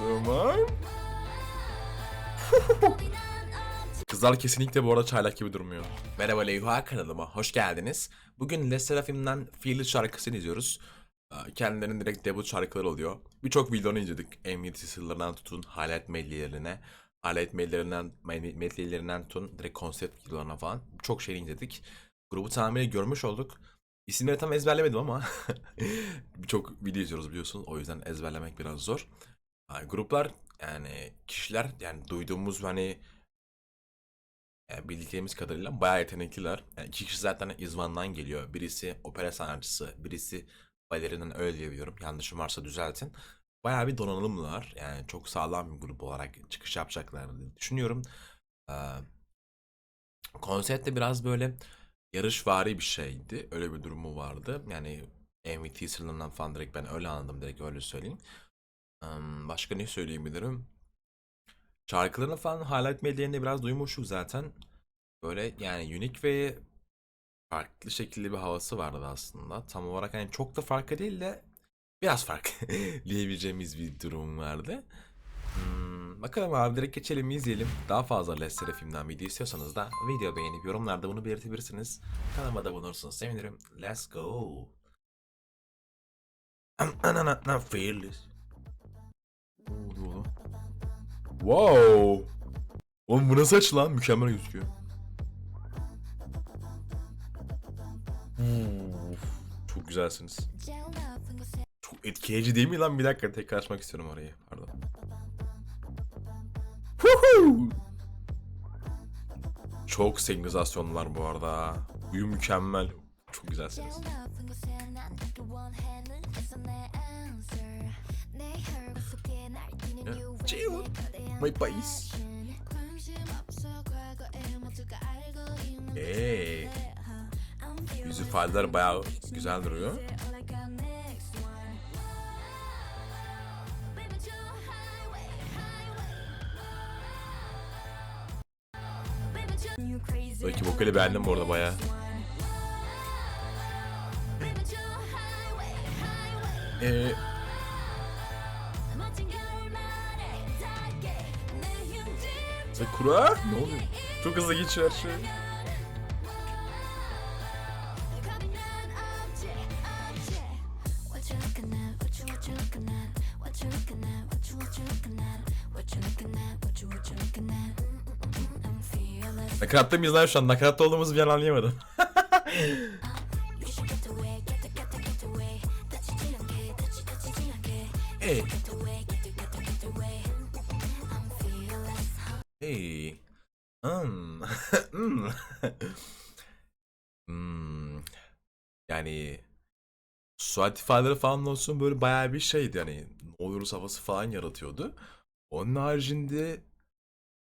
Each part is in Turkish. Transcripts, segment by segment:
Tamam. Kızlar kesinlikle bu arada çaylak gibi durmuyor. Merhaba Leyha kanalıma hoş geldiniz. Bugün Les Seraphim'den Fearless şarkısını izliyoruz. Ee, Kendilerinin direkt debut şarkıları oluyor. Birçok videonu izledik. M7 sırlarından tutun highlight medleylerine. Highlight medleylerinden, medleylerinden tutun direkt konsept videolarına falan. Çok şey izledik. Grubu tamamıyla görmüş olduk. İsimleri tam ezberlemedim ama birçok video izliyoruz biliyorsunuz. O yüzden ezberlemek biraz zor. Ha, gruplar yani kişiler yani duyduğumuz hani yani bildiklerimiz kadarıyla bayağı yetenekliler. Yani iki kişi zaten İzvan'dan geliyor. Birisi opera sanatçısı, birisi balerinden öyle diyebiliyorum. Yanlışım varsa düzeltin. Bayağı bir donanımlılar. Yani çok sağlam bir grup olarak çıkış yapacaklar diye düşünüyorum. Ee, konsept biraz böyle yarışvari bir şeydi. Öyle bir durumu vardı. Yani MVT sırlarından falan direkt ben öyle anladım. Direkt öyle söyleyeyim. Başka ne söyleyebilirim? Şarkılarını falan highlight medyalarında biraz duymuştuk zaten. Böyle yani unik ve farklı şekilde bir havası vardı aslında. Tam olarak hani çok da farklı değil de biraz fark diyebileceğimiz bir durum vardı. Hmm, bakalım abi direkt geçelim izleyelim. Daha fazla Lester filmden video istiyorsanız da video beğenip yorumlarda bunu belirtebilirsiniz. Kanalıma da bulunursunuz sevinirim. Let's go. Ananana fearless. Ne oğlum? Wow. Oğlum bu nasıl açı lan? Mükemmel gözüküyor. Uf, çok güzelsiniz. Çok etkileyici değil mi lan? Bir dakika tekrar açmak istiyorum orayı. Pardon. Çok senkronizasyonu var bu arada. Uyum mükemmel. Çok güzelsiniz. Jill, my boys. Hey. Yüz ifadeler bayağı güzel duruyor. Belki vokali beğendim bu arada bayağı. Ee, Sakura? Ne oluyor? Çok hızlı geçiyor her şey. Nakaratta mıyız lan şu an? Nakaratta olduğumuzu bir an anlayamadım. Hey. Hmm. Yani suat ifadeleri falan olsun böyle bayağı bir şeydi yani ne oluruz havası falan yaratıyordu. Onun haricinde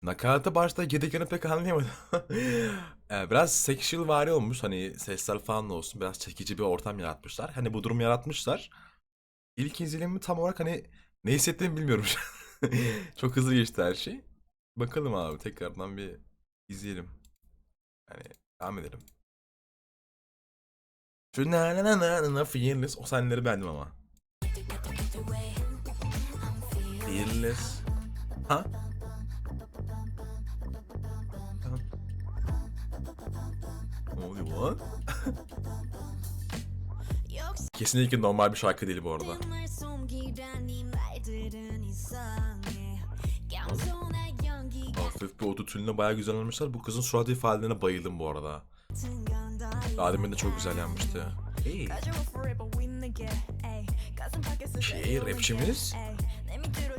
Nakarata başta gediklerini pek anlayamadım. Ee, biraz sexual vari olmuş hani sesler falan olsun biraz çekici bir ortam yaratmışlar. Hani bu durum yaratmışlar. İlk izlenimi tam olarak hani ne hissettiğimi bilmiyorum. Çok hızlı geçti her şey. Bakalım abi tekrardan bir izleyelim. Yani devam edelim. Şu na na na na na fearless o sahneleri beğendim ama. Fearless. Ha? Tamam. Ne oluyor lan? Kesinlikle normal bir şarkı değil bu arada. Hafif bir ototünle bayağı güzel almışlar. Bu kızın surat ifadelerine bayıldım bu arada. Daha demin de çok güzel yanmıştı. Hey. Şey, rapçimiz.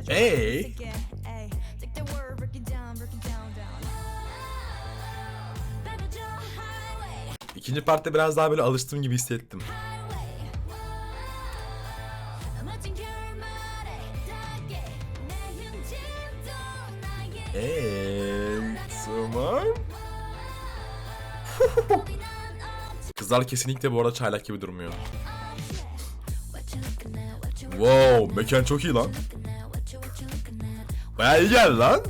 Hey. İkinci partta biraz daha böyle alıştığım gibi hissettim. Eee, tamam. Kızlar kesinlikle bu arada çaylak gibi durmuyor. Wow, mekan çok iyi lan. Bayağı iyi geldi lan.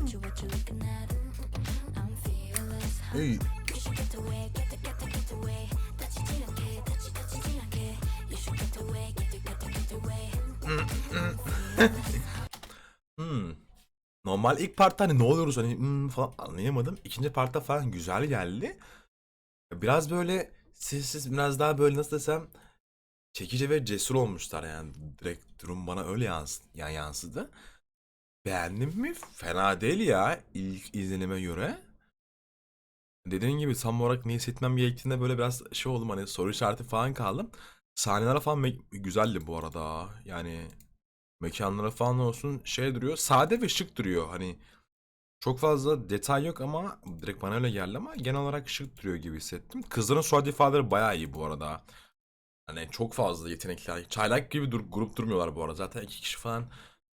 Hey. Normal ilk partta hani ne oluyoruz hani hmm falan anlayamadım. İkinci partta falan güzel geldi. Biraz böyle sessiz biraz daha böyle nasıl desem çekici ve cesur olmuşlar yani direkt durum bana öyle yans yani yansıdı. Beğendim mi? Fena değil ya ilk izlenime göre. Dediğin gibi tam olarak ne hissetmem gerektiğinde böyle biraz şey oldum hani soru işareti falan kaldım. Sahneler falan güzeldi bu arada. Yani mekanlara falan olsun şey duruyor. Sade ve şık duruyor. Hani çok fazla detay yok ama direkt bana öyle geldi ama genel olarak şık duruyor gibi hissettim. Kızların surat ifadeleri bayağı iyi bu arada. Hani çok fazla yetenekler. Çaylak gibi dur grup durmuyorlar bu arada. Zaten iki kişi falan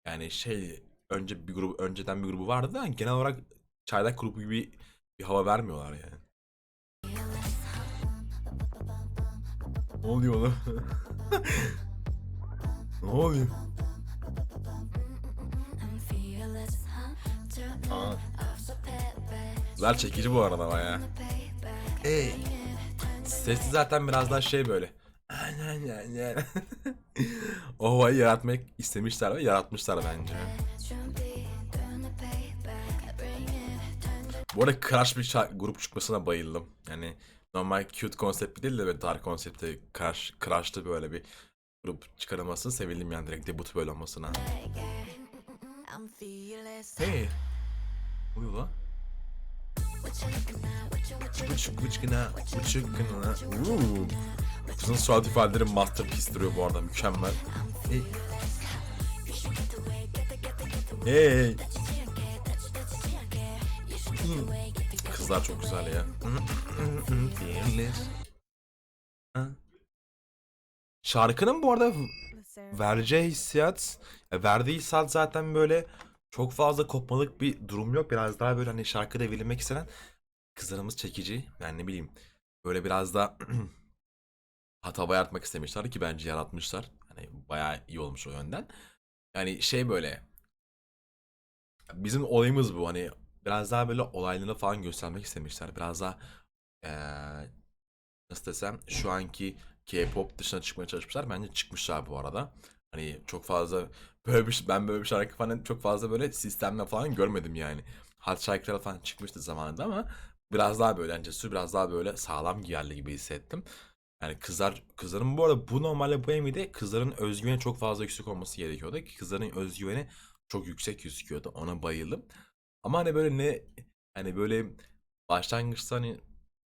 yani şey önce bir grubu önceden bir grubu vardı da genel olarak çaylak grubu gibi bir hava vermiyorlar yani. Ne oluyor oğlum? ne oluyor? Aa. Güzel çekici bu arada baya. Hey. Sesi zaten biraz daha şey böyle. o havayı yaratmak istemişler ve yaratmışlar bence. Bu arada Crash bir grup çıkmasına bayıldım. Yani normal cute konsept değil de böyle dark konsepte Crash, Crash'ta böyle bir grup çıkarılmasını sevildim yani direkt debut böyle olmasına. Hey. Ne oluyor lan? Bıçık bıçkına, bıçıkına. Uuu. Kızın surat ifadeleri masterpiece duruyor bu arada mükemmel. Hey. Hey. Hmm. Kızlar çok güzel ya. Şarkının bu arada vereceği hissiyat, ya verdiği hissiyat zaten böyle çok fazla kopmalık bir durum yok. Biraz daha böyle hani şarkıda verilmek istenen kızlarımız çekici. Yani ne bileyim böyle biraz da hata yaratmak istemişler ki bence yaratmışlar. Hani bayağı iyi olmuş o yönden. Yani şey böyle bizim olayımız bu hani biraz daha böyle olaylarını falan göstermek istemişler. Biraz daha eee, nasıl desem şu anki K-pop dışına çıkmaya çalışmışlar. Bence çıkmışlar bu arada. Hani çok fazla böyle bir ben böyle bir şarkı falan çok fazla böyle sistemle falan görmedim yani. Hot şarkılar falan çıkmıştı zamanında ama biraz daha böyle hani cesur biraz daha böyle sağlam giyerli gibi hissettim. Yani kızlar kızların bu arada bu normalde bu Emmy'de kızların özgüveni çok fazla yüksek olması gerekiyordu ki kızların özgüveni çok yüksek gözüküyordu. Ona bayıldım. Ama hani böyle ne hani böyle başlangıçta hani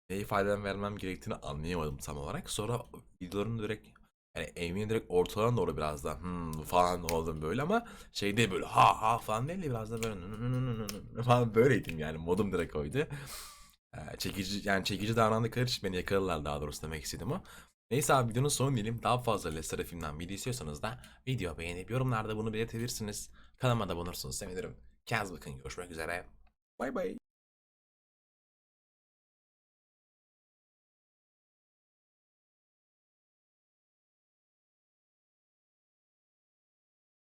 ne ifade vermem gerektiğini anlayamadım tam olarak. Sonra videoların direkt yani Amy'nin direkt ortalarına doğru biraz da hmm falan oldum böyle ama şey değil böyle ha ha falan değil de biraz da böyle falan böyleydim yani modum direkt oydu. Ee, çekici yani çekici davrandıkları için beni yakaladılar daha doğrusu demek istedim o. Neyse abi videonun sonu diyelim. Daha fazla Lester filmden video istiyorsanız da video beğenip yorumlarda bunu belirtebilirsiniz. Kanalıma da olursanız sevinirim. Kendinize bakın. Görüşmek üzere. Bay bay.